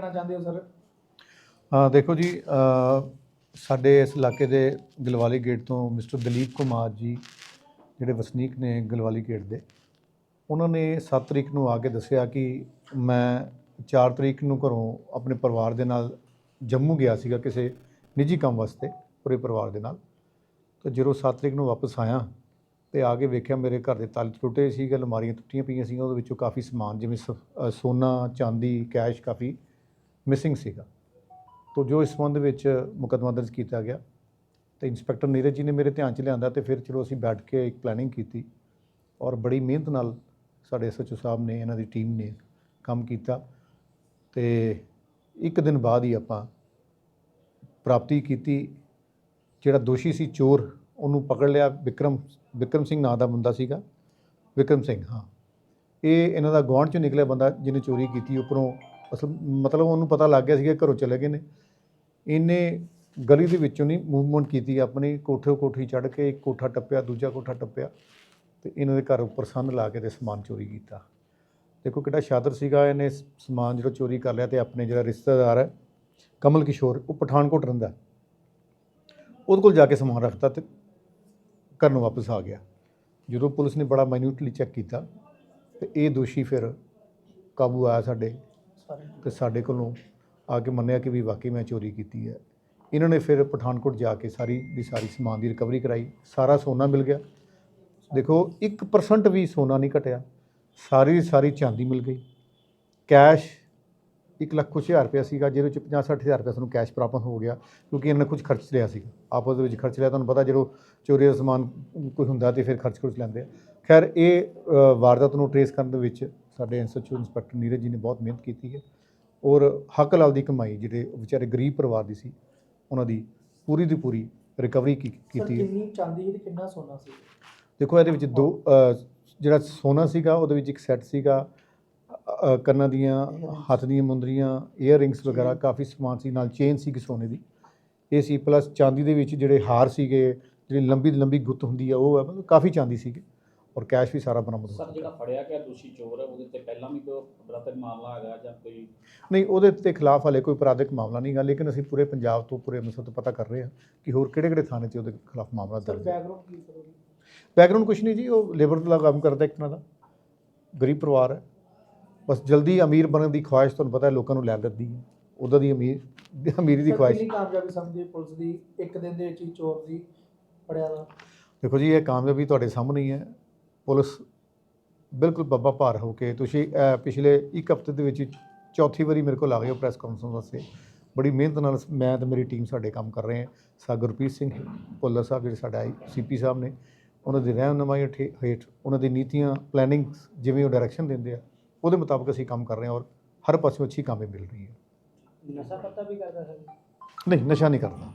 ਕਹਿਣਾ ਚਾਹੁੰਦੇ ਹੋ ਸਰ ਹਾਂ, ਦੇਖੋ ਜੀ ਸਾਡੇ ਇਸ ਇਲਾਕੇ ਦੇ ਗਲਵਾਲੀ ਗੇਟ ਤੋਂ ਮਿਸਟਰ ਦਲੀਪ ਕੁਮਾਰ ਜੀ, ਜਿਹੜੇ ਵਸਨੀਕ ਨੇ ਗਲਵਾਲੀ ਗੇਟ ਦੇ, ਉਹਨਾਂ ਨੇ 7 ਤਰੀਕ ਨੂੰ ਆ ਕੇ ਦੱਸਿਆ ਕਿ ਮੈਂ 4 ਤਰੀਕ ਨੂੰ ਘਰੋਂ ਆਪਣੇ ਪਰਿਵਾਰ ਦੇ ਨਾਲ ਜੰਮੂ ਗਿਆ ਸੀਗਾ ਕਿਸੇ ਨਿੱਜੀ ਕੰਮ ਵਾਸਤੇ, ਪੂਰੇ ਪਰਿਵਾਰ ਦੇ ਨਾਲ। ਤਾਂ ਜਦੋਂ 7 ਤਰੀਕ ਨੂੰ ਵਾਪਸ ਆਇਆ ਤੇ ਆ ਕੇ ਵੇਖਿਆ ਮੇਰੇ ਘਰ ਦੇ ਤਾਲੇ ਟੁੱਟੇ ਸੀ ਅਲਮਾਰੀਆਂ ਟੁੱਟੀਆਂ ਪਈਆਂ ਸੀਗੀਆਂ, ਉਹਦੇ ਵਿੱਚੋਂ ਕਾਫੀ ਸਮਾਨ, ਜਿਵੇਂ ਸੋਨਾ, ਚਾਂਦੀ, ਕੈਸ਼ ਕਾਫੀ ਮਿਸਿੰਗ ਸੀਗਾ। ਤੋ ਜੋ ਇਸ ਸੰਬੰਧ ਵਿੱਚ ਮੁਕੱਦਮਾ ਦਰਜ ਕੀਤਾ ਗਿਆ, ਤੇ ਇੰਸਪੈਕਟਰ ਨੀਰਜ ਜੀ ਨੇ ਮੇਰੇ ਧਿਆਨ 'ਚ ਲਿਆਂਦਾ ਤੇ ਫਿਰ ਚਲੋ ਅਸੀਂ ਬੈਠ ਕੇ ਇੱਕ ਪਲੈਨਿੰਗ ਕੀਤੀ ਔਰ ਬੜੀ ਮਿਹਨਤ ਨਾਲ ਸਾਡੇ ਐਸਐਚਓ ਸਾਹਿਬ ਨੇ, ਇਹਨਾਂ ਦੀ ਟੀਮ ਨੇ ਕੰਮ ਕੀਤਾ ਤੇ ਇੱਕ ਦਿਨ ਬਾਅਦ ਹੀ ਆਪਾਂ ਪ੍ਰਾਪਤੀ ਕੀਤੀ ਜਿਹੜਾ ਦੋਸ਼ੀ ਸੀ ਚੋਰ, ਉਹਨੂੰ ਪਕੜ ਲਿਆ। ਵਿਕਰਮ ਵਿਕਰਮ ਸਿੰਘ ਨਾਂ ਦਾ ਬੰਦਾ ਸੀਗਾ। ਵਿਕਰਮ ਸਿੰਘ, ਹਾਂ। ਇਹ ਇਹਨਾਂ ਦਾ ਗੁਆਂਢ ਚੋਂ ਨਿਕਲਿਆ ਬੰਦਾ ਜਿਹਨੇ ਚੋਰੀ ਕੀਤੀ, ਉੱਪਰੋਂ ਅਸਲ ਮਤਲਬ ਉਹਨੂੰ ਪਤਾ ਲੱਗ ਗਿਆ ਸੀਗਾ ਘਰੋਂ ਚਲੇ ਗਏ ਨੇ। ਇਹਨੇ ਗਲੀ ਦੇ ਵਿੱਚੋਂ ਨਹੀਂ ਮੂਵਮੈਂਟ ਕੀਤੀ, ਆਪਣੀ ਕੋਠੇ ਕੋਠੀ ਚੜ੍ਹ ਕੇ ਇੱਕ ਕੋਠਾ ਟੱਪਿਆ, ਦੂਜਾ ਕੋਠਾ ਟੱਪਿਆ ਤੇ ਇਹਨਾਂ ਦੇ ਘਰ ਉੱਪਰ ਸੰਨ ਲਾ ਕੇ ਤੇ ਸਮਾਨ ਚੋਰੀ ਕੀਤਾ। ਦੇਖੋ ਕਿਹੜਾ ਸ਼ਾਦਰ ਸੀਗਾ, ਇਹਨੇ ਸਮਾਨ ਜਿਹੜਾ ਚੋਰੀ ਕਰ ਲਿਆ ਤੇ ਆਪਣੇ ਜਿਹੜਾ ਰਿਸ਼ਤੇਦਾਰ ਹੈ, ਕਮਲ ਕਿਸ਼ੋਰ, ਉਹ ਪਠਾਨਕੋਟ ਰਹਿੰਦਾ। ਉਹਦੇ ਕੋਲ ਜਾ ਕੇ ਸਮਾਨ ਰੱਖਤਾ ਤੇ ਘਰ ਨੂੰ ਵਾਪਸ ਆ ਗਿਆ। ਜਦੋਂ ਪੁਲਿਸ ਨੇ ਬੜਾ ਮਾਈਨਿਊਟਲੀ ਚੈੱਕ ਕੀਤਾ ਤੇ ਇਹ ਦੋਸ਼ੀ ਫਿਰ ਕਾਬੂ ਆਇਆ ਸਾਡੇ ਤੇ ਸਾਡੇ ਕੋਲੋਂ ਆ ਕੇ ਮੰਨਿਆ ਕਿ ਵੀ ਵਾਕਈ ਮੈਂ ਚੋਰੀ ਕੀਤੀ ਹੈ। ਇਹਨਾਂ ਨੇ ਫਿਰ ਪਠਾਨਕੋਟ ਜਾ ਕੇ ਸਾਰੀ ਦੀ ਸਾਰੀ ਸਮਾਨ ਦੀ ਰਿਕਵਰੀ ਕਰਾਈ। ਸਾਰਾ ਸੋਨਾ ਮਿਲ ਗਿਆ। ਦੇਖੋ 1% ਵੀ ਸੋਨਾ ਨਹੀਂ ਘਟਿਆ। ਸਾਰੀ ਦੀ ਸਾਰੀ ਚਾਂਦੀ ਮਿਲ ਗਈ। ਕੈਸ਼ ਇੱਕ ਲੱਖ ਕੁਛ ਹਜ਼ਾਰ ਰੁਪਇਆ ਸੀਗਾ, ਜਿਹਦੇ ਵਿੱਚ 50 60 ਹਜ਼ਾਰ ਰੁਪਇਆ ਸਾਨੂੰ ਕੈਸ਼ ਪ੍ਰਾਪਤ ਹੋ ਗਿਆ, ਕਿਉਂਕਿ ਇਹਨਾਂ ਨੇ ਕੁਝ ਖਰਚ ਲਿਆ ਸੀਗਾ। ਆਪਸ ਦੇ ਵਿੱਚ ਖਰਚ ਲਿਆ, ਤੁਹਾਨੂੰ ਪਤਾ ਜਦੋਂ ਚੋਰੀ ਦਾ ਸਮਾਨ ਕੋਈ ਹੁੰਦਾ ਤੇ ਫਿਰ ਖਰਚ ਖੁਰਚ ਲੈਂਦੇ ਆ। ਖੈਰ, ਇਹ ਵਾਰਦਾਤ ਨੂੰ ਟਰੇਸ ਕਰਨ ਦੇ ਵਿੱਚ ਸਾਡੇ ਐਸਐਚਓ ਇੰਸਪੈਕਟਰ ਨੀਰਜ ਜੀ ਨੇ ਬਹੁਤ ਮਿਹਨਤ ਕੀਤੀ ਹੈ ਔਰ ਹੱਕ ਲਾਲ ਦੀ ਕਮਾਈ ਜਿਹੜੇ ਵਿਚਾਰੇ ਗਰੀਬ ਪਰਿਵਾਰ ਦੀ ਸੀ ਉਹਨਾਂ ਦੀ ਪੂਰੀ ਦੀ ਪੂਰੀ ਰਿਕਵਰੀ ਕੀ- ਕੀਤੀ ਹੈ। ਕਿੰਨੀ ਚਾਂਦੀ ਤੇ ਕਿੰਨਾ ਸੋਨਾ ਸੀ? ਦੇਖੋ ਇਹਦੇ ਵਿੱਚ ਦੋ ਜਿਹੜਾ ਸੋਨਾ ਸੀਗਾ ਉਹਦੇ ਵਿੱਚ ਇੱਕ ਸੈੱਟ ਸੀਗਾ ਕੰਨਾਂ ਦੀਆਂ ਹੱਥ ਦੀਆਂ ਮੁੰਦਰੀਆਂ ਈਅਰ ਰਿੰਗਸ ਵਗੈਰਾ ਕਾਫੀ ਸਮਾਨ ਸੀ ਨਾਲ ਚੇਨ ਸੀ ਸੋਨੇ ਦੀ। ਇਹ ਸੀ ਪਲੱਸ ਚਾਂਦੀ ਦੇ ਵਿੱਚ ਜਿਹੜੇ ਹਾਰ ਸੀਗੇ ਜਿਹੜੀ ਲੰਬੀ ਲੰਬੀ ਗੁੱਤ ਹੁੰਦੀ ਆ ਉਹ ਹੈ ਮਤਲਬ ਕਾਫੀ ਚਾਂਦੀ ਸੀਗੀ। ਔਰ ਕੈਸ਼ ਵੀ ਸਾਰਾ ਬਰਾਮਦ ਹੋ ਸਰ ਜਿਹੜਾ ਫੜਿਆ ਗਿਆ ਦੋਸ਼ੀ ਚੋਰ ਹੈ ਉਹਦੇ ਤੇ ਪਹਿਲਾਂ ਵੀ ਕੋਈ ਬਰਾਤਕ ਮਾਮਲਾ ਹੈਗਾ ਜਾਂ ਕੋਈ ਨਹੀਂ ਉਹਦੇ ਤੇ ਖਿਲਾਫ ਹਲੇ ਕੋਈ ਅਪਰਾਧਿਕ ਮਾਮਲਾ ਨਹੀਂ ਗਾ ਲੇਕਿਨ ਅਸੀਂ ਪੂਰੇ ਪੰਜਾਬ ਤੋਂ ਪੂਰੇ ਅੰਮ੍ਰਿਤਸਰ ਤੋਂ ਪਤਾ ਕਰ ਰਹੇ ਹਾਂ ਕਿ ਹੋਰ ਕਿਹੜੇ ਕਿਹੜੇ ਥਾਣੇ 'ਚ ਉਹਦੇ ਖਿਲਾਫ ਮਾਮਲਾ ਦਰਜ ਹੈ। ਬੈਕਗ੍ਰਾਉਂਡ ਕੀ ਸਰ ਬੈਕਗ੍ਰਾਉਂਡ ਨਹੀਂ ਜੀ ਉਹ ਲੇਬਰ ਦਾ ਕੰਮ ਕਰਦਾ ਇੱਕ ਤਰ੍ਹਾਂ ਦਾ। ਗਰੀਬ ਪਰਿਵਾਰ ਹੈ। ਬਸ ਜਲਦੀ ਅਮੀਰ ਬਣਨ ਦੀ ਖੁਆਇਸ਼ ਤੁਹਾਨੂੰ ਪਤਾ ਹੈ ਲੋਕਾਂ ਨੂੰ ਲੈ ਦਿੰਦੀ ਹੈ। ਉਹਦਾ ਦੀ ਅਮੀਰ ਅਮੀਰੀ ਦੀ ਖੁਆਇਸ਼। ਕਿੰਨੀ ਕਾਮਯਾਬੀ ਸਮਝੀ ਪੁਲਿਸ ਦੀ? ਇੱਕ ਦਿਨ ਦੇ ਵਿੱਚ ਹੀ ਚੋਰ ਦੀ ਫੜਿਆ ਦਾ। ਦੇਖੋ ਜੀ ਇਹ ਕਾਮਯਾਬੀ ਤੁਹਾਡੇ ਸਾਹਮਣੇ ਹੀ ਹੈ। ਪੁਲਿਸ ਬਿਲਕੁਲ ਬੱਬਾ ਭਾਰ ਹੋ ਕੇ ਤੁਸੀਂ ਪਿਛਲੇ ਇੱਕ ਹਫ਼ਤੇ ਦੇ ਵਿੱਚ ਚੌਥੀ ਵਾਰੀ ਮੇਰੇ ਕੋਲ ਆ ਗਏ ਹੋ ਪ੍ਰੈਸ ਕਾਨਫਰੰਸ ਵਾਸਤੇ। ਬੜੀ ਮਿਹਨਤ ਨਾਲ ਮੈਂ ਤੇ ਮੇਰੀ ਟੀਮ ਸਾਡੇ ਕੰਮ ਕਰ ਰਹੇ ਹਾਂ। ਸਾ ਗੁਰਪ੍ਰੀਤ ਸਿੰਘ ਭੁੱਲਰ ਸਾਹਿਬ ਜਿਹੜੇ ਸਾਡਾ ਸੀਪੀ ਸਾਹਿਬ ਨੇ ਉਹਨਾਂ ਦੀ ਰਹਿਨੁਮਾਈ ਹੇਠ ਹੇਠ ਉਹਨਾਂ ਦੀ ਨੀਤੀਆਂ ਪਲੈਨਿੰਗ ਜਿਵੇਂ ਉਹ ਡਾਇਰੈਕਸ਼ਨ ਦਿੰਦੇ ਆ ਉਹਦੇ ਮੁਤਾਬਕ ਅਸੀਂ ਕੰਮ ਕਰ ਰਹੇ ਹਾਂ ਔਰ ਹਰ ਪਾਸੇ ਅੱਛੀ ਕਾਮਯਾਬੀ ਮਿਲ ਰਹੀ ਹੈ। ਨਸ਼ਾ ਪਤਾ ਵੀ ਕਰਦਾ ਹੈ ਨਹੀਂ ਨਸ਼ਾ ਨਹੀਂ ਕਰਦਾ।